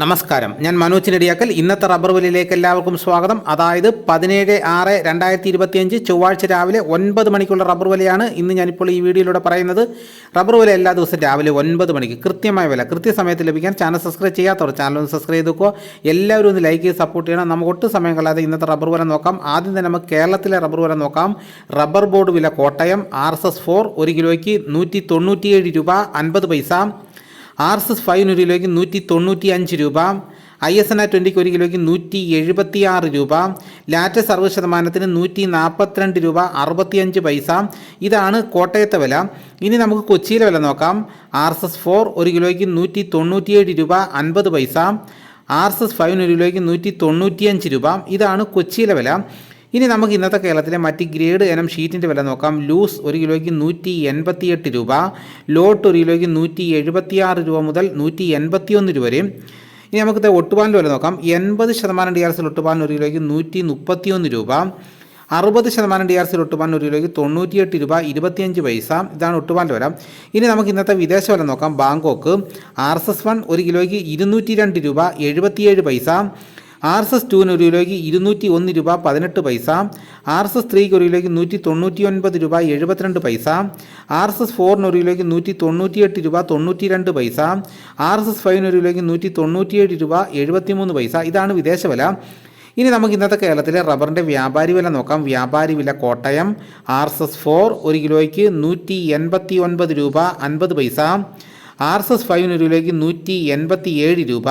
നമസ്കാരം. ഞാൻ മനോജ് നെടിയാക്കൽ ഇന്നത്തെ റബ്ബർ വില്ലിലേക്ക് എല്ലാവർക്കും സ്വാഗതം. അതായത് പതിനേഴ് ആറ് രണ്ടായിരത്തി ഇരുപത്തിയഞ്ച് ചൊവ്വാഴ്ച രാവിലെ ഒൻപത് മണിക്കുള്ള റബ്ബർ വിലയാണ് ഇന്ന് ഞാനിപ്പോൾ ഈ വീഡിയോയിലൂടെ പറയുന്നത്. റബ്ബർ വില എല്ലാ ദിവസവും രാവിലെ ഒൻപത് മണിക്ക് കൃത്യമായ വില കൃത്യസമയത്ത് ലഭിക്കാൻ ചാനൽ സബ്സ്ക്രൈബ് ചെയ്യാത്തവർ ചാനൽ ഒന്ന് സബ്സ്ക്രൈബ് ചെയ്ത് വെക്കുക എല്ലാവരും ഒന്ന് ലൈക്ക് ചെയ്ത് സപ്പോർട്ട് ചെയ്യണം. നമുക്ക് ഒട്ടും സമയം കളയാതെ ഇന്നത്തെ റബ്ബർ വില നോക്കാം. ആദ്യം തന്നെ നമുക്ക് കേരളത്തിലെ റബ്ബർ വില നോക്കാം. റബ്ബർ ബോർഡ് വില Kottayam R S S four ഒരു കിലോയ്ക്ക് നൂറ്റി തൊണ്ണൂറ്റിയേഴ് രൂപ അൻപത് പൈസ. ആർ എസ് എസ് ഫൈവിന് ഒരു കിലോയ്ക്ക് നൂറ്റി തൊണ്ണൂറ്റി അഞ്ച് രൂപ ഐ എസ് എൻ ആ ട്വന്റിക്ക് ഒരു കിലോയ്ക്ക് നൂറ്റി എഴുപത്തി ആറ് രൂപ ലാറ്റസ് അറുപത് ശതമാനത്തിന് നൂറ്റി നാൽപ്പത്തിരണ്ട് രൂപ അറുപത്തിയഞ്ച് പൈസ. ഇതാണ് കോട്ടയത്തെ വില. ഇനി നമുക്ക് കൊച്ചിയിലെ വില നോക്കാം. ആർ എസ് എസ് ഫോർ ഒരു കിലോയ്ക്ക് നൂറ്റി തൊണ്ണൂറ്റിയേഴ് രൂപ അൻപത് പൈസ. ആർ എസ് എസ് ഫൈവിന് ഒരു കിലോയ്ക്ക് നൂറ്റി തൊണ്ണൂറ്റിയഞ്ച് രൂപ. ഇതാണ് കൊച്ചിയിലെ വില. ഇനി നമുക്ക് ഇന്നത്തെ കേരളത്തിലെ മറ്റ് ഗ്രേഡ് ഇനം ഷീറ്റിന്റെ വില നോക്കാം. ലൂസ് ഒരു കിലോയ്ക്ക് നൂറ്റി എൺപത്തിയെട്ട് രൂപ ലോട്ട് ഒരു കിലോയ്ക്ക് നൂറ്റി എഴുപത്തിയാറ് രൂപ മുതൽ നൂറ്റി എൺപത്തിയൊന്ന് രൂപ വരെയും. ഇനി നമുക്ക് ഒട്ടുപാലിന്റെ വില നോക്കാം. എൺപത് ശതമാനം ഡി ആർ സിൽ ഒട്ടുപാലിന് ഒരു കിലോയ്ക്ക് നൂറ്റി മുപ്പത്തിയൊന്ന് രൂപ അറുപത് ശതമാനം ഡി ആർ സിൽ ഒട്ടുപാലിന് ഒരു കിലോയ്ക്ക് തൊണ്ണൂറ്റിയെട്ട് രൂപ ഇരുപത്തിയഞ്ച് പൈസ. ഇതാണ് ഒട്ടുപാലിന്റെ വില. ഇനി നമുക്ക് ഇന്നത്തെ വിദേശ വില നോക്കാം. Bangkok R S S one ഒരു കിലോയ്ക്ക് ഇരുന്നൂറ്റി രണ്ട് രൂപ എഴുപത്തിയേഴ് പൈസ ആർ എസ് എസ് ടുവിന് ഒരു കിലോയ്ക്ക് ഇരുന്നൂറ്റി ഒന്ന് രൂപ പതിനെട്ട് പൈസ ആർ എസ് എസ് ത്രീക്ക് ഒരു കിലോയ്ക്ക് നൂറ്റി തൊണ്ണൂറ്റി ഒൻപത് രൂപ എഴുപത്തിരണ്ട് പൈസ ആർ എസ് എസ് ഫോറിന് ഒരു കിലോയ്ക്ക് നൂറ്റി തൊണ്ണൂറ്റിയെട്ട് രൂപ തൊണ്ണൂറ്റി രണ്ട് പൈസ ആർ എസ് എസ് ഫൈവിന് ഒരു കിലോയ്ക്ക് നൂറ്റി തൊണ്ണൂറ്റിയേഴ് രൂപ എഴുപത്തിമൂന്ന് പൈസ. ഇതാണ് വിദേശ വില. ഇനി നമുക്ക് ഇന്നത്തെ കേരളത്തിലെ റബ്ബറിന്റെ വ്യാപാരി വില നോക്കാം. വ്യാപാരി വില Kottayam R S S four ഒരു കിലോയ്ക്ക് നൂറ്റി എൺപത്തി ഒൻപത് രൂപ അൻപത് പൈസ ആർ എസ് എസ് ഫൈവിന് ഒരു കിലോയ്ക്ക് നൂറ്റി എൺപത്തി ഏഴ് രൂപ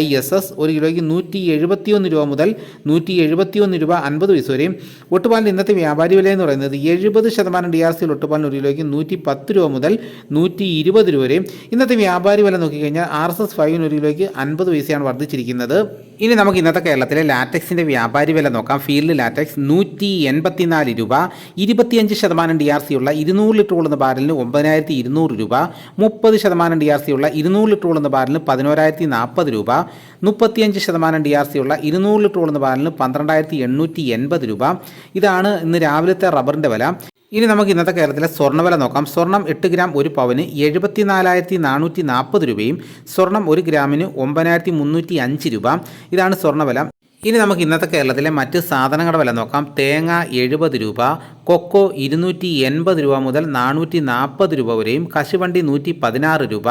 ഐ എസ് എസ് ഒരു കിലോയ്ക്ക് നൂറ്റി എഴുപത്തിയൊന്ന് രൂപ മുതൽ നൂറ്റി എഴുപത്തിയൊന്ന് രൂപ അൻപത് പൈസ വരെയും. ഒട്ടുപാലിന്റെ ഇന്നത്തെ വ്യാപാരി വില എന്ന് പറയുന്നത് എഴുപത് ശതമാനം ഡി ആർ സിയിൽ ഒട്ടുപാലിന് ഒരു കിലോയ്ക്ക് നൂറ്റി പത്ത് രൂപ മുതൽ നൂറ്റി ഇരുപത് രൂപ വരെയും. ഇന്നത്തെ വ്യാപാരി വില നോക്കിക്കഴിഞ്ഞാൽ ആർ എസ് എസ് ഫൈവിന് ഒരു കിലോയ്ക്ക് അൻപത് പൈസയാണ് വർദ്ധിച്ചിരിക്കുന്നത്. ഇനി നമുക്ക് ഇന്നത്തെ കേരളത്തിലെ ലാറ്റക്സിന്റെ വ്യാപാരി വില നോക്കാം. ഫീൽഡ് ലാറ്റക്സ് നൂറ്റി എൺപത്തിനാല് രൂപ ഇരുപത്തിയഞ്ച് ശതമാനം ഡി ആർ സി ഉള്ള ഇരുന്നൂറ് ലിറ്റർ കൊള്ളുന്ന ബാരലിന് ഒമ്പതിനായിരത്തി ഇരുന്നൂറ് രൂപ മുപ്പത് ശതമാനം ഡി ആർ സി ഉള്ള ഇരുന്നൂറ് ലിറ്റർ ഉള്ള ബാരലിന് പതിനോരായിരത്തി നാൽപ്പത് രൂപ മുപ്പത്തിയഞ്ച് ശതമാനം ഡി ആർ സി ഉള്ള ഇരുന്നൂറ് ലിറ്റർ ഉള്ള ബാരലിന് പന്ത്രണ്ടായിരത്തി എണ്ണൂറ്റി എൺപത് രൂപ. ഇതാണ് ഇന്ന് രാവിലത്തെ റബ്ബറിന്റെ വില. ഇനി നമുക്ക് ഇന്നത്തെ കേരളത്തിലെ സ്വർണവില നോക്കാം. സ്വർണം എട്ട് ഗ്രാം ഒരു പവന് എഴുപത്തിനാലായിരത്തി നാനൂറ്റി നാൽപ്പത് രൂപയും സ്വർണം ഒരു ഗ്രാമിന് ഒമ്പതിനായിരത്തി മുന്നൂറ്റി അഞ്ച് രൂപ. ഇതാണ് സ്വർണവില ഇനി നമുക്ക് ഇന്നത്തെ കേരളത്തിലെ മറ്റ് സാധനങ്ങളുടെ വില നോക്കാം. തേങ്ങ എഴുപത് രൂപ കൊക്കോ ഇരുന്നൂറ്റി എൺപത് രൂപ മുതൽ നാനൂറ്റി നാൽപ്പത് രൂപ വരെയും കശുവണ്ടി നൂറ്റി പതിനാറ് രൂപ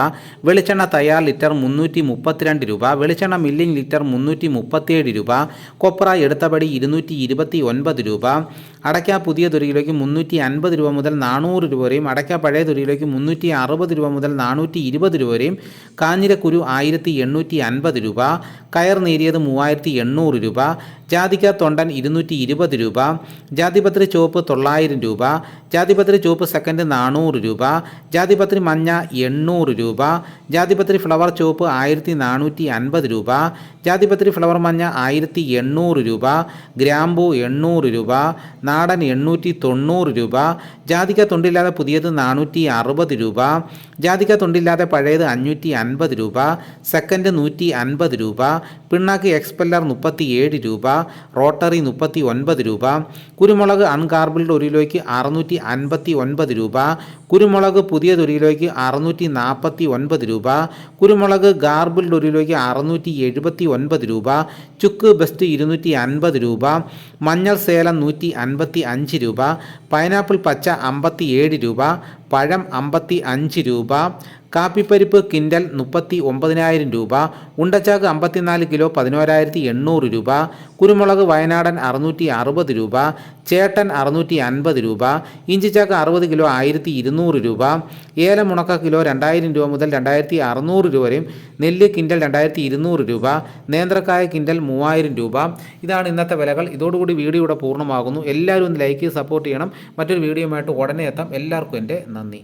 വെളിച്ചെണ്ണ തയ്യാർ ലിറ്റർ മുന്നൂറ്റി മുപ്പത്തിരണ്ട് രൂപ വെളിച്ചെണ്ണ മില്ലിംഗ് ലിറ്റർ മുന്നൂറ്റി മുപ്പത്തിയേഴ് രൂപ കൊപ്ര എടുത്തപടി ഇരുന്നൂറ്റി ഇരുപത്തി ഒൻപത് രൂപ അടയ്ക്ക പുതിയ തുരിയിലേക്ക് മുന്നൂറ്റി അൻപത് രൂപ മുതൽ നാനൂറ് രൂപ വരെയും അടയ്ക്ക പഴയ തുരിയിലേക്ക് മുന്നൂറ്റി അറുപത് രൂപ മുതൽ നാനൂറ്റി ഇരുപത് രൂപ വരെയും കാഞ്ഞിരക്കുരു ആയിരത്തി എണ്ണൂറ്റി അൻപത് രൂപ കയർ നേരിയത് മൂവായിരത്തി എണ്ണൂറ് രൂപ ജാതിക്ക തൊണ്ടൻ ഇരുന്നൂറ്റി ഇരുപത് രൂപ ജാതിപത്രി ചുവപ്പ് തൊള്ളായിരം രൂപ ജാതിപത്രി ചുവപ്പ് സെക്കൻഡ് നാനൂറ് രൂപ ജാതിപത്രി മഞ്ഞ എണ്ണൂറ് രൂപ ജാതിപത്രി ഫ്ലവർ ചുവപ്പ് ആയിരത്തി നാനൂറ്റി അൻപത് രൂപ ജാതിപത്രി ഫ്ലവർ മഞ്ഞ ആയിരത്തി എണ്ണൂറ് രൂപ ഗ്രാമ്പു എണ്ണൂറ് രൂപ നാടൻ എണ്ണൂറ്റി തൊണ്ണൂറ് രൂപ ജാതിക തൊണ്ടില്ലാതെ പുതിയത് നാനൂറ്റി അറുപത് രൂപ ജാതിക തൊണ്ടില്ലാതെ പഴയത് അഞ്ഞൂറ്റി അൻപത് രൂപ സെക്കൻഡ് നൂറ്റി അൻപത് രൂപ പിണ്ണാക്ക് എക്സ്പെല്ലർ മുപ്പത്തി ഏഴ് രൂപ റോട്ടറി മുപ്പത്തി ഒൻപത് രൂപ കുരുമുളക് അൺകാർബിൾഡ് ഒരു കിലോയ്ക്ക് അറുന്നൂറ്റി അൻപത്തി ഒൻപത് രൂപ കുരുമുളക് പുതിയത് ഒരു കിലോയ്ക്ക് അറുന്നൂറ്റി നാൽപ്പത്തി ഒൻപത് രൂപ കുരുമുളക് ഗാർബിൾഡ് ഒരു കിലോയ്ക്ക് അറുന്നൂറ്റി എഴുപത്തി ഒൻപത് രൂപ ചുക്ക് ബെസ്റ്റ് ഇരുന്നൂറ്റി അൻപത് രൂപ മഞ്ഞൾ സേലം നൂറ്റി അൻപത്തി അഞ്ച് രൂപ പൈനാപ്പിൾ പച്ച അമ്പത്തി ഏഴ് രൂപ പഴം അമ്പത്തി അഞ്ച് രൂപ കാപ്പിപ്പരിപ്പ് കിൻഡൽ മുപ്പത്തി ഒമ്പതിനായിരം രൂപ ഉണ്ടച്ചാക്ക് അമ്പത്തിനാല് കിലോ പതിനോരായിരത്തി എണ്ണൂറ് രൂപ കുരുമുളക് വയനാടൻ അറുന്നൂറ്റി അറുപത് രൂപ ചേട്ടൻ അറുന്നൂറ്റി അൻപത് രൂപ ഇഞ്ചിച്ചാക്ക് അറുപത് കിലോ ആയിരത്തി ഇരുന്നൂറ് രൂപ ഏലം ഉണക്ക കിലോ രണ്ടായിരം രൂപ മുതൽ രണ്ടായിരത്തി അറുന്നൂറ് രൂപ വരെയും നെല്ല് കിൻഡൽ രണ്ടായിരത്തി ഇരുന്നൂറ് രൂപ നേന്ത്രക്കായ കിൻഡൽ മൂവായിരം രൂപ. ഇതാണ് ഇന്നത്തെ വിലകൾ. ഇതോടുകൂടി വീഡിയോ ഇവിടെ പൂർണമാകുന്നു. എല്ലാവരും ഒന്ന് ലൈക്ക് സപ്പോർട്ട് ചെയ്യണം. മറ്റൊരു വീഡിയോയുമായിട്ട് ഉടനെ എത്താം. എല്ലാവർക്കും എന്റെ നന്ദി.